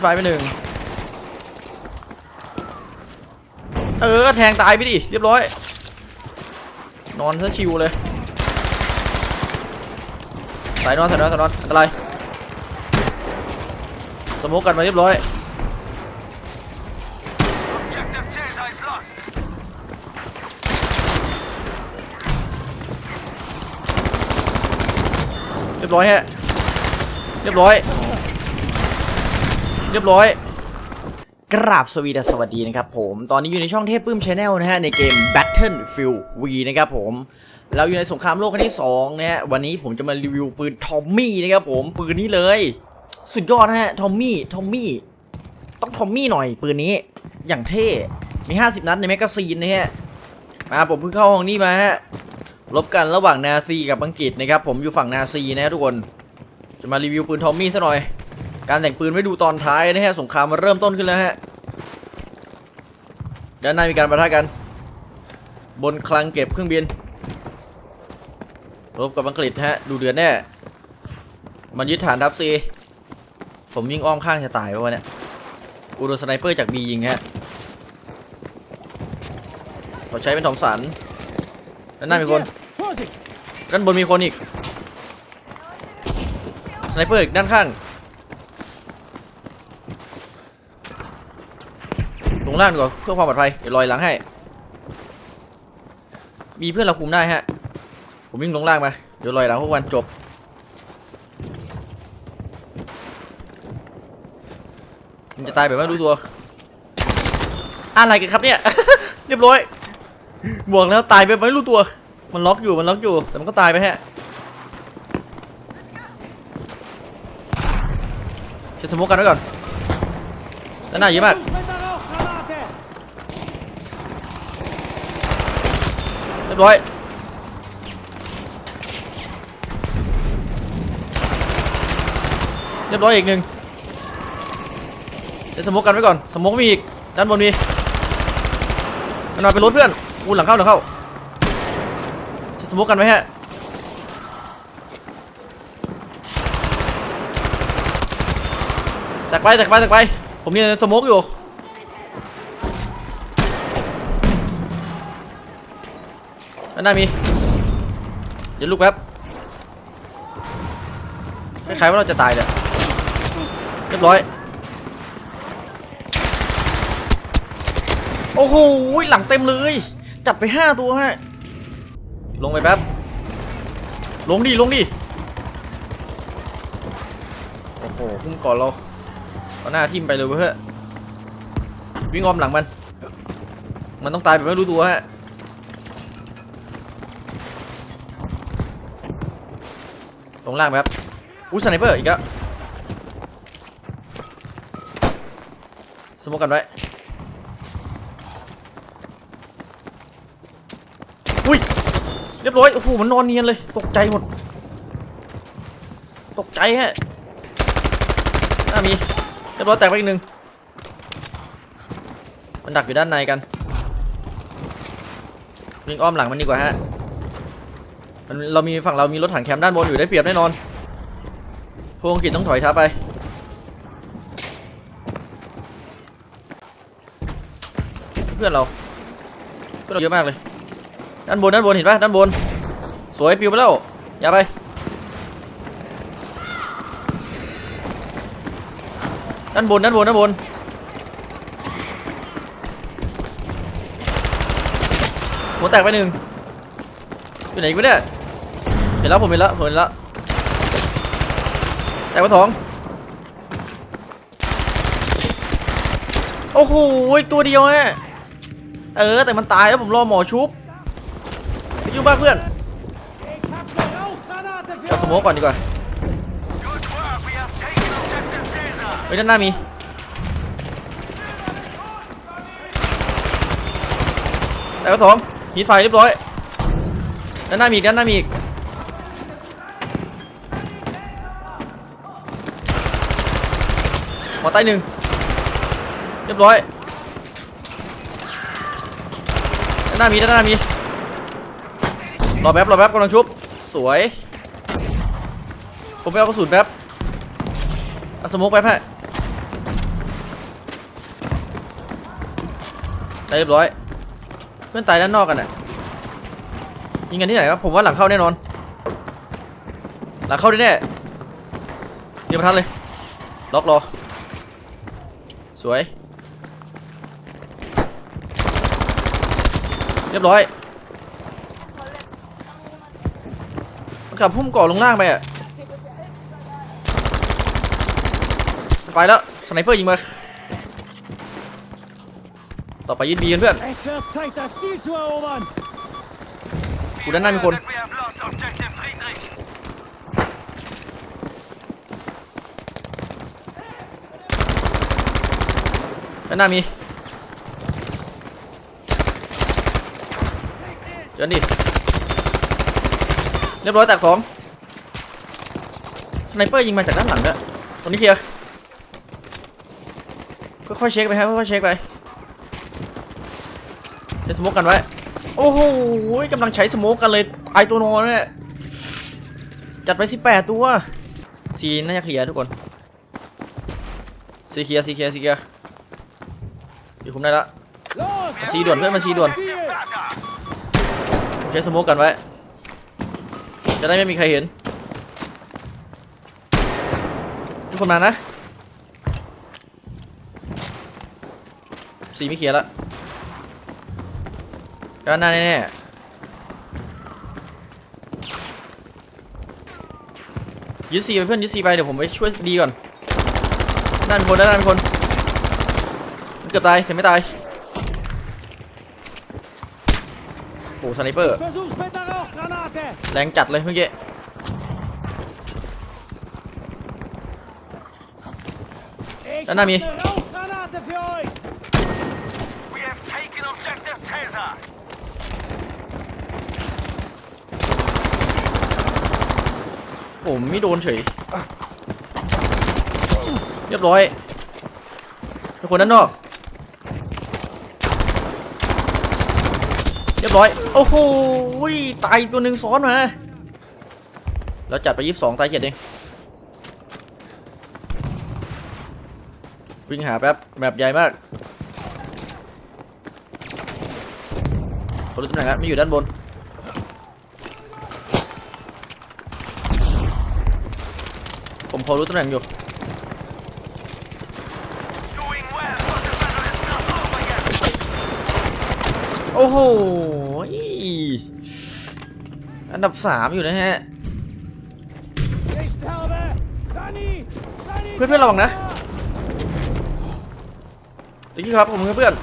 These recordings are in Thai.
ไฟไปหนึ่งเออ แทงตายไปดิ เรียบร้อย นอนซะชิวเลยสายนอนสายนอนสายนอนอันตรายสโมกกันมาเรียบร้อยเรียบร้อยฮะเรียบร้อย เรียบร้อย กราบสวีดสวัสดีนะครับผม ตอนนี้อยู่ในช่องเทพปื้มชาแนลนะฮะ ในเกม Battlefield V นะครับผม เราอยู่ในสงครามโลกครั้งที่2นะฮะ วันนี้ผมจะมารีวิวปืนทอมมี่นะครับผม ปืนนี้เลย สุดยอดนะฮะ ทอมมี่ ทอมมี่ ต้องทอมมี่หน่อยปืนนี้ อย่างเท่ มี 50 นัดในแมกกาซีนนะฮะ มาผมเพิ่งเข้าห้องนี้มาฮะ ลบกันระหว่างนาซีกับอังกฤษนะครับผม อยู่ฝั่งนาซีนะทุกคน จะมารีวิวปืนทอมมี่ซะหน่อย การแต่งปืนไว้ดูตอนท้ายนะฮะสงครามมันเริ่มต้นขึ้นแล้วฮะด้านในมีการประทะกัน บนคลังเก็บเครื่องบินรบกับอังกฤษฮะดูเดือดแน่มันยึดฐานทัพซีผมยิงอ้อมข้างจะตายวะวะเนี่ยกูโดนสไนเปอร์จากบียิงฮะเราใช้เป็นทอมสันด้านหน้ามีคน Vorsicht! ด้านบนมีคนอีกสไนเปอร์อีกด้านข้าง ลงล่างดีกว่าเพื่อความปลอดภัยเดี๋ยวลอยหลังให้ มีเพื่อนเราคุมได้ฮะ ผมวิ่งลงล่างมา เดี๋ยวลอยหลังพวกวันจบ มันจะตายแบบไม่รู้ตัว อะไรกันครับเนี่ย เรียบร้อยบวกแล้วตายแบบไม่รู้ตัว มันล็อกอยู่ มันล็อกอยู่ แต่มันก็ตายไปฮะเช็ดสโมกกันไว้ก่อนด้านหน้าเยอะมาก ยบร้อยเรียบร้อยอีกหนึ่งเดี๋ยวสโมกกันไว้ก่อนสโมกมีอีกด้านบนมีมันมาเป็นรถเพื่อนอูหลังเข้าหลังเข้าเช็ดสโมกกันไว้ฮะแตกไปแตกไปแตกไปผมมีสโมกอยู่ หน้ามีเดี๋ยวลูกแป๊บคล้ายๆว่าเราจะตายเลยเรียบร้อย โอ้โหหลังเต็มเลย จัดไปห้าตัวฮะ ลงไปแป๊บ ลงดิ ลงดิ โอ้โหพุ่งก่อนเราเอาหน้าทิ่มไปเลยเว้ยเฮ้ยวิ่งอ้อมหลังมัน มันต้องตายแบบไม่รู้ตัวฮะ ลงล่างครับอู้สไนเปอร์อีกแล้วสโมกกันไว้อุ้ยเรียบร้อยโอ้โหมันนอนเนียนเลย ตกใจหมด ตกใจฮะน่ามีเรียบร้อยแตกไปอีกหนึ่งมันดักอยู่ด้านในกันวิ่งอ้อมหลังมันดีกว่าฮะ มันเรามีฝั่งเรามีรถถังแคมป์ด้านบนอยู่ได้เปรียบแน่นอนพวกอังกฤษต้องถอยทับไป เพื่อนเราเพื่อนเราเยอะมากเลย ด้านบนด้านบนเห็นปะด้านบน สวยปิวไปแล้ว อย่าไปด้านบนด้านบนด้านบนหัวแตกไปหนึ่งอยู่ไหนกูเนี่ย ห็นแล้วผมเห็นแล้วผมเห็นแล้วแตกมาสองโอ้โหตัวเดียวแฮะเออแต่มันตายแล้วผมรอหมอชุบไปยุ่งบ้าเพื่อนเอาสมกก่อนดีกว่า Good work. We have taken Objective Caesar. เฮ้ยด้านหน้ามีแต่ก็สองหีไฟเรียบร้อยด้านหน้ามีด้านหน้ามี อใต้หนึ่งเรียบร้อยด้านหน้ามีด้านหน้ามีรอแป๊บรอแป๊บกำลังชุบสวย ผมไปเอากระสุนแป๊บเอาสมุกแบบฮะตายเรียบร้อย เพื่อนตายด้านนอกกันน่ะยิงกันที่ไหนครับผมว่าหลังเข้าแน่นอน หลังเข้าแน่เดี๋ยวมาทันเลย ล็อกรอ วย เรียบร้อยมันกลับพุ่มก่อลงล่างไปอะไปแล้วสไนเปอร์ยิงมาต่อไปยึดบีกันเพื่อนกูด้านหน้ามีคน ด้านหน้ามีเดินดิ เรียบร้อยแตกสองสไนเปอร์ยิงมาจากด้านหลังด้วยตรงนี้เคลียร์ค่อยๆเช็คไปครับค่อยๆเช็คไปจะสโมกกันไว้ โอ้โหกำลังใช้สโมกกันเลยไอตัวนอนเนี่ยจัดไป18ตัวสีน่าจะเคลียร์ทุกคนสีเคลียร์สีเคลียร์สีเคลียร์ อยู่คุมได้ละ Los! สีด่วนเพื่อนมาสีด่วน Ziel! Weiter. ใช้สโมกกันไว้ จะได้ไม่มีใครเห็น ทุกคนมานะ สีไม่เขียนละด้านหน้าแน่ๆยึดสีไปเพื่อนยึดสีไปเดี๋ยวผมไปช่วยดีก่อนด้านบนด้านหน้ามีคนมันเกือบตายเข็มไม่ตายปู่สไนเปอร์แรงจัดเลยเมื่อกี้ด้านหน้ามีผมไม่โดนเฉย เรียบร้อยเป็คนด้านนอก เรียบร้อย โอ้โหตายตัวหนึ่งซ้อนมาแล้วจัดไปยี่สิบสองตายเจ็ดเอง วิ่งหาแป๊บแมปใหญ่มากผมรู้ตำแหน่งแล้วไม่อยู่ด้านบน ผมพอรู้ตำแหน่งอยู่ โอ้โห อันดับสามอยู่นะฮะ เพื่อนเพื่อนระวังนะดีกี้ครับผมเพื่อน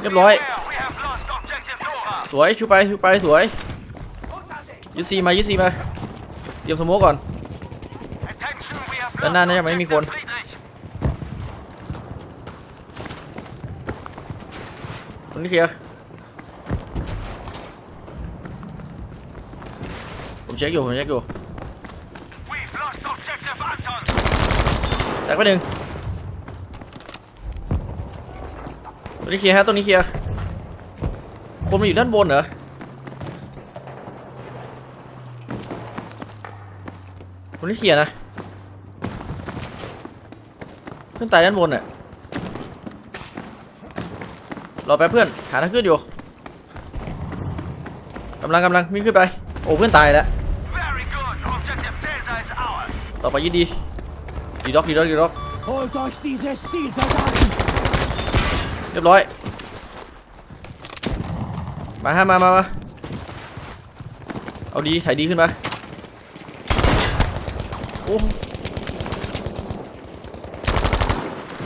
เรียบร้อย สวยชูไปชูไปสวยยูซีมายูซีมาเตรียมสมโมกก่อนด้านหน้าน่าจะไม่มีคน งนี้เคลียร์ผมเช็คอยู่ผมเช็คอยู่แตกไปหนึ่งตรงนี้เคลียร์ฮะตรงนี้เคลียร์คนมาอยู่ด้านบนเหรอตรงนี้เคลียร์นะขึ้นตายด้านบนน่ะ รอแป๊บเพื่อนหาทางขึ้นอยู่กำลังกำลังวิ่งขึ้นไป โอ้เพื่อนตายแล้ว Very good. Objective Caesar is ours. ต่อไปยินดีดีด็อกดีด็อกดีด็อก Holt euch dieses Ziel, Soldaten! เรียบร้อย มาฮะมามามาเอาดีถ่ายดีขึ้นมาโอ้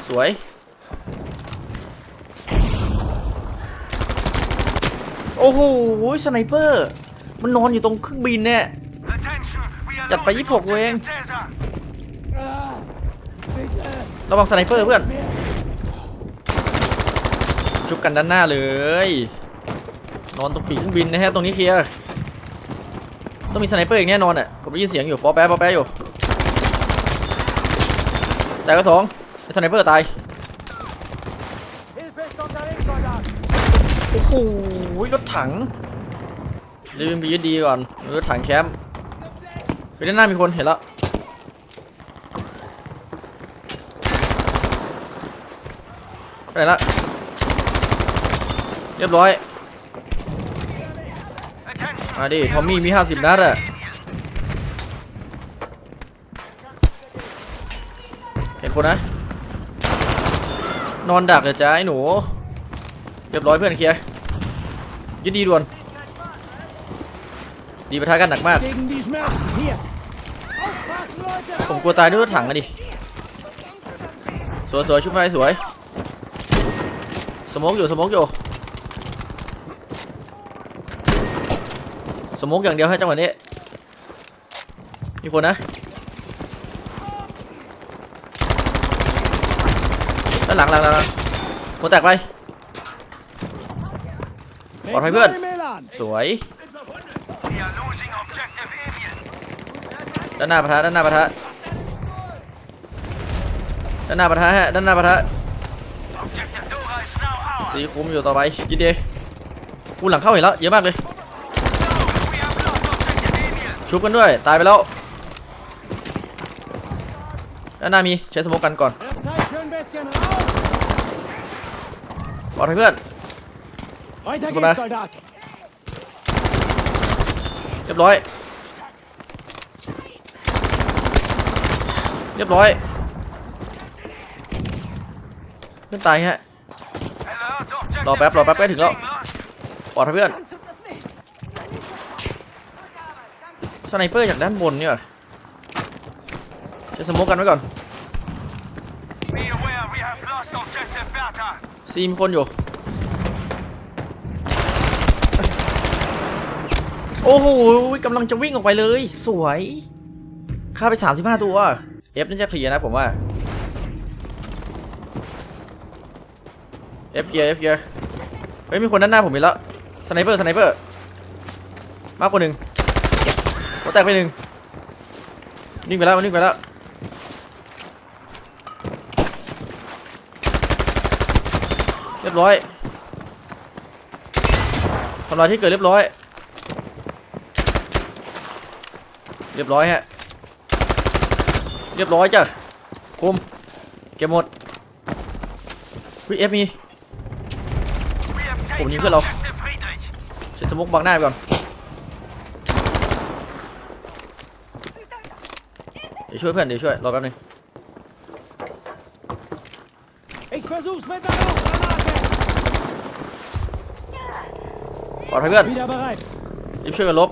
สวย อ้โหสไนเปอร์ มันนอนอยู่ตรงเครื่องบินเนี่ย Attention, we are จัดไป losing ยี่สิบหกตัวเอง objective Caesar. Ah, bitte! ระวังสไนเปอร์เพื่อน Mehr ชุบกันด้านหน้าเลย นอนตรงปีกเครื่องบินนะฮะ ตรงนี้เคลียร์ ต้องมีสไนเปอร์อีกแน่นอนอะผมได้ยินเสียงอยู่ ป๊อแป๊ะป๊อแป๊ะอยู่ แต่ก็สองไอ้สไนเปอร์ตาย Hilfe ist unterwegs, Soldat! โอ้โห้ยรถถังลืมไปยึดดีก่อนรถถังแคมป์ไปด้านหน้ามีคนเห็นแล้วไปไหนละเรียบร้อยมาดิทอมมี่มีห้าสิบนัดอะเห็นคนนะ นอนดักเลยจ้าไอ้หนู เรียบร้อยเพื่อนเคลียร์ ยินดีด่วน ดีประทะกันหนักมาก Gegen die Schmerzen. Hier. Aufpassen, Leute. ผมกลัวตายด้วยรถถังอะดิ สวยสวยชุบไฟสวยสโมกอยู่สโมกอยู่สโมกอย่างเดียวให้จังหวะนี้ มีคนนะด้านหลังหลังหลังหลังหัวแตกไป Còn phải vươn. Melan. สวย We are losing objective Alien. ด้านหน้าปะทะด้านหน้าปะทะด้านหน้าปะทะฮะด้านหน้าปะทะ Objective Dora is now ours. สีคุ้มอยู่ต่อไปยินดีกูหลังเข้าเห็นแล้วเยอะมากเลย We have lost objective Alien. ชุบกันด้วย ตายไปแล้วด้านหน้ามีใช้สโมกกันก่อน Wird Zeit für ein bisschen Raum. ปลอดภัยเพื่อน Weiter Guck mal. geht's, Soldat. เรียบร้อย เรียบร้อยเพื่อนตายฮะ Alert, objective รอแป๊บ รอแป๊บใกล้ถึงแล้ว being lost. ปลอดภัยเพื่อน สไนเปอร์จากด้านบนนี่หว่ะใช้สโมกกันไว้ก่อน Be aware we have lost objective Bertha. ซีมีคนอยู่ โอ้โหกำลังจะวิ่งออกไปเลย สวยฆ่าไป 35 ตัวเอฟน่าจะเคลียร์นะผมว่าเอฟเคลียร์เอฟเคลียร์เฮ้ยมีคนด้านหน้าผมอีกแล้วสไนเปอร์สไนเปอร์มากกว่าหนึ่งหัวแตกไปหนึ่งนิ่งไปแล้วมันนิ่งไปแล้วเรียบร้อยทำลายที่เกิดเรียบร้อย เรียบร้อยฮะ เรียบร้อยจ้ะคุมเก็บหมดวิเอฟมี We have Oh, taken nhìn cái lầu. objective Friedrich. ใช้สมุกบังหน้าไปก่อนเดี๋ยวช่วยเพื่อนเดี๋ยวช่วยรอแป๊บนึงปลอดภัยเพื่อนรีบช่วยกันลบ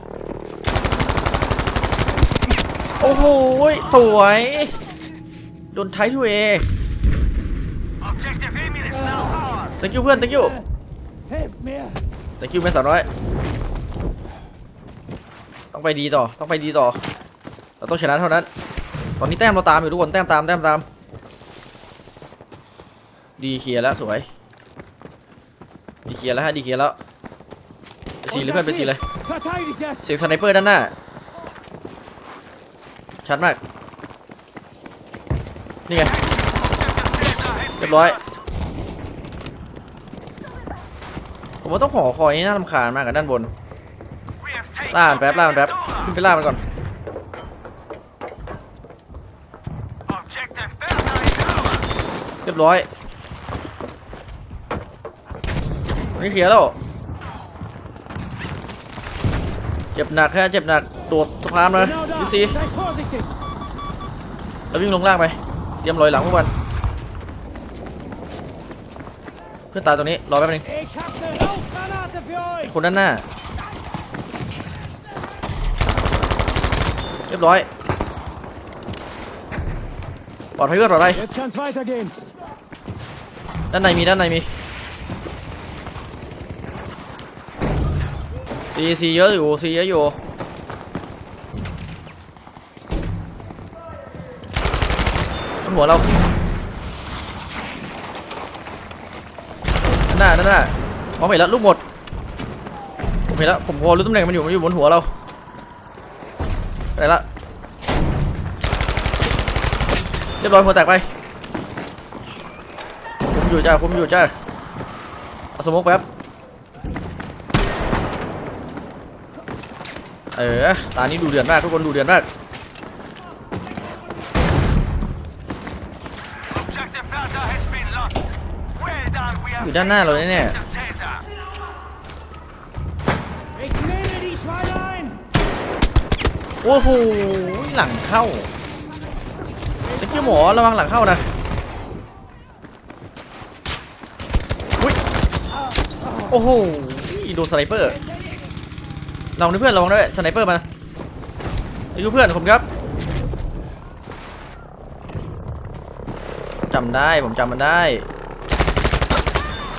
โอ้โหสวยโดนไททูเอ Objective Emil is now ours. thank you เพื่อน thank you Helft mir. thank you แม่สาวน้อยต้องไปดีต่อต้องไปดีต่อ เราต้องชนะเท่านั้น ตอนนี้แต้มเราตามอยู่ทุกคนแต้มตามแต้มตาม ดีเคลียร์แล้วสวย ดีเคลียร์แล้วฮะดีเคลียร์แล้วไปสีเลยเพื่อนไปสีเลย Verteidigt es. เสียงสไนเปอร์ด้านหน้า ชัดมาก นี่ไง เรียบร้อย ผมว่าต้องหอคอยนี่น่ารำคาญมากกับด้านบน ล่ามันแป๊บล่ามันแป๊บขึ้นไปล่ามันก่อน เรียบร้อยนนี้เคลียร์แล้ว เจ็บหนักฮะเจ็บหนัก ดดสะพานมา Genau da. ยูซี Seid vorsichtig. แล้ววิ่งลงล่างไป เตรียมลอยหลังพวกมันเพื่อนตายตรงนี้ รอแป๊บนึง Ich hab eine Rauchgranate für euch. คนด้านหน้า เรียบร้อย ปลอดภัยเพื่อนปลอดภัย Jetzt kann's weitergehen. ด้านในมีด้านในมีซีซีเยอะอยู่ซีเยอะอยู่บน หัวเราด้านหน้าหน้ามองไม่เห็นแล้วลูกหมด ผมเห็นแล้ว ผมพอรู้ตำแหน่งมันอยู่ มันอยู่บนหัวเราไปไหนละ เรียบร้อยหัวแตกไปคุมอยู่จ้าคุมอยู่จ้าเอาสโมกแป๊บ เออ ตานี้ดูเดือดมาก ทุกคนดูเดือดมาก อยู่ด้านหน้าเราเนี่ย taken Taser. Ich nehme die Schweine โอ้โหหลังเข้าสกิลหมอระวังหลังเข้านะอุ้ยโอ้โหโดนสไนเปอร์ระวังด้วยเพื่อนระวังด้วยสไนเปอร์มาไอ้ยูเพื่อนผมครับำได้ ผมจำมันได้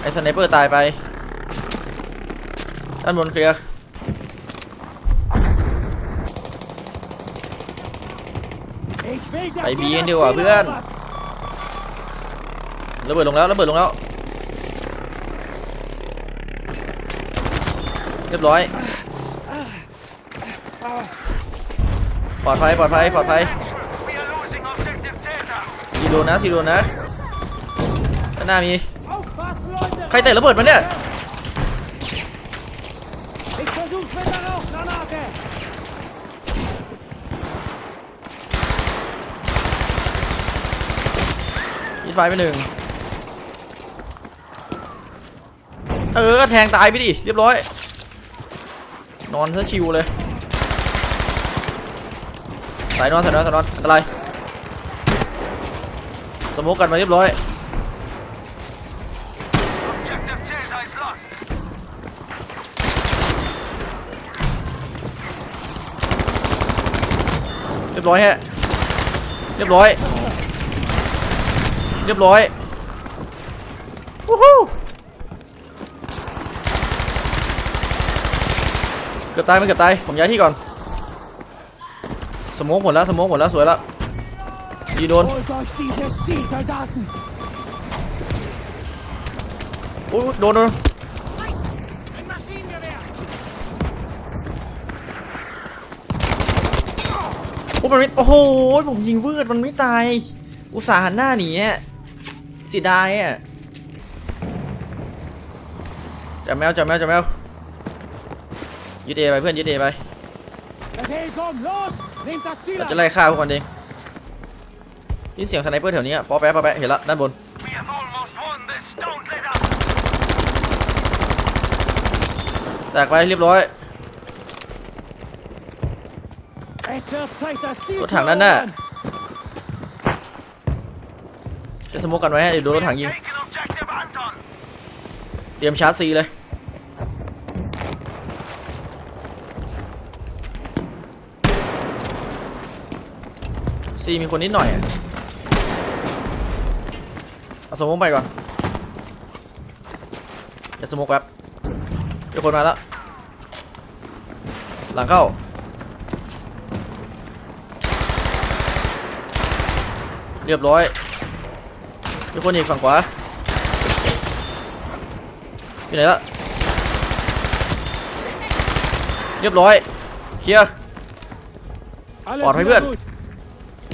ไอ้สไนเปอร์ตายไป ด้านบนเคลียร์ Ich will, dass Bei ihr mir in das die Ohr, Ziel Björn. erobert. ระเบิดลงแล้วระเบิดลงแล้ว เรียบร้อย ปลอดภัยปลอดภัยปลอดภัย We are losing objective Taser. สีโดนนะสีโดนนะด้าน หน้ามี ใครเตะระเบิดมาเนี่ยยิงไฟไปหนึ่งเออแทงตายไปดิ เรียบร้อย นอนซะชิวเลยสายนอนสายนอนสายนอนอันตรสโมกกันมาเรียบร้อย ยบร้อยฮะ เรียบร้อย เรียบร้อยวู้ฮู้เกือบตายไม่เกือบตาย ผมย้ายที่ก่อนสโมกหมดแล้วสโมกหมดแล้วสวยแล้วดีโดน โอ้ยโดนโดน อ้มันไม่โอ้โหผมยิงวืดมันไม่ตาย อุตส่าห์หันหน้าหนีอะเสียดายอะจับแมวจับแมวจับแมวยึดเอไปเพื่อนยึดเอไปเราจะไล่ฆ่าพวกมันเองนี่เสียงสไนเปอร์แถวนี้อะปอแป๊ะปอแป๊ะเห็นละด้านบนแตกไปเรียบร้อย Es wird Zeit, das Ziel Gut, zu Hang, dann, ne? erobern! จะสโมกกันไว้ให้เดี๋ยวโดนรถ We ถัง have ยิง taken objective Anton. เตรียมชาร์จซีเลยซีมีคนนิดหน่อยอะเอาสโมกไปก่อนเดี๋ยวสโมกแป๊บเดี๋ยวคนมาแล้วหลังเข้า เรียบร้อยมีคนอีกฝั่งขวาอยู่ไหนละเรียบร้อยเคลียร์ Alles Ort, wieder Björn. gut!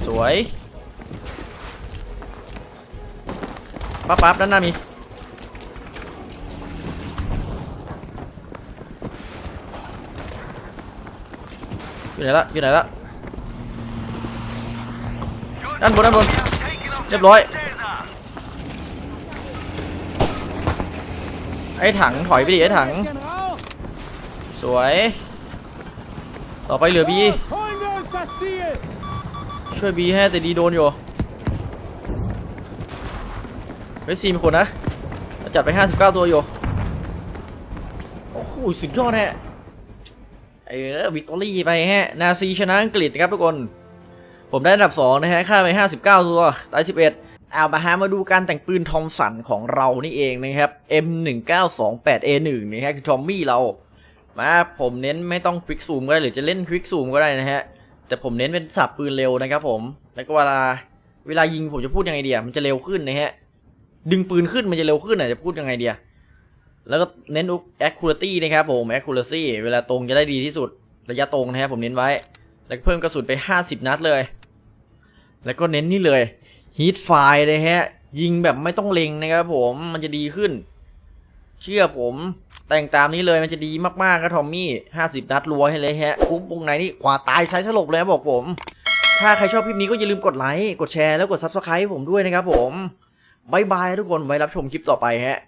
สวยปั๊บปั๊บด้านหน้ามีอยู่ไหนละอยู่ไหนละ Good. Dann, Bruder, Bruder. We have taken Red Boy. objective Taser. ไอ้ถังถอยไปดิไอ้ถัง สวย ต่อไปเหลือบี ช่วยบีให้แต่ดีโดนอยู่ เฮ้ยซีมีคนนะเราจัดไป 59 ตัวอยู่ โอ้โห สุดยอดแฮะเออวิกตอรี่ไปฮะ นาซีชนะอังกฤษนะครับทุกคน ผมได้อันดับ2นะฮะค่าไป 59 ตัวตาย11 เอามาฮะมาดูการแต่งปืนทอมสันของเรานี่เองนะครับ M1928A1 นะฮะคือทอมมี่เรา มาผมเน้นไม่ต้องควิกซูมก็ได้หรือจะเล่นควิกซูมก็ได้นะฮะ แต่ผมเน้นเป็นสับปืนเร็วนะครับผม แล้วก็เวลาเวลายิงผมจะพูดยังไงเดียมันจะเร็วขึ้นนะฮะ ดึงปืนขึ้นมันจะเร็วขึ้นอะจะพูดยังไงเดียแล้วก็เน้น accuracy นะครับผม accuracy เวลาตรงจะได้ดีที่สุด ระยะตรงนะครับผมเน้นไว้ แล้วก็เพิ่มกระสุนไป 50 นัดเลย แล้วก็เน้นนี่เลย heat fire นะฮะ ยิงแบบไม่ต้องเล็งนะครับผมมันจะดีขึ้น เชื่อผมแต่งตามนี้เลยมันจะดีมากๆครับทอมมี่ 50 นัดรัวให้เลยฮะคุ้มวงในนี่กว่าตายใช้สลบเลยบอกผม ถ้าใครชอบคลิปนี้ก็อย่าลืมกดไลค์ กดแชร์แล้วกด Subscribe ให้ผมด้วยนะครับผมบายบายทุกคนไว้รับชมคลิปต่อไปฮะ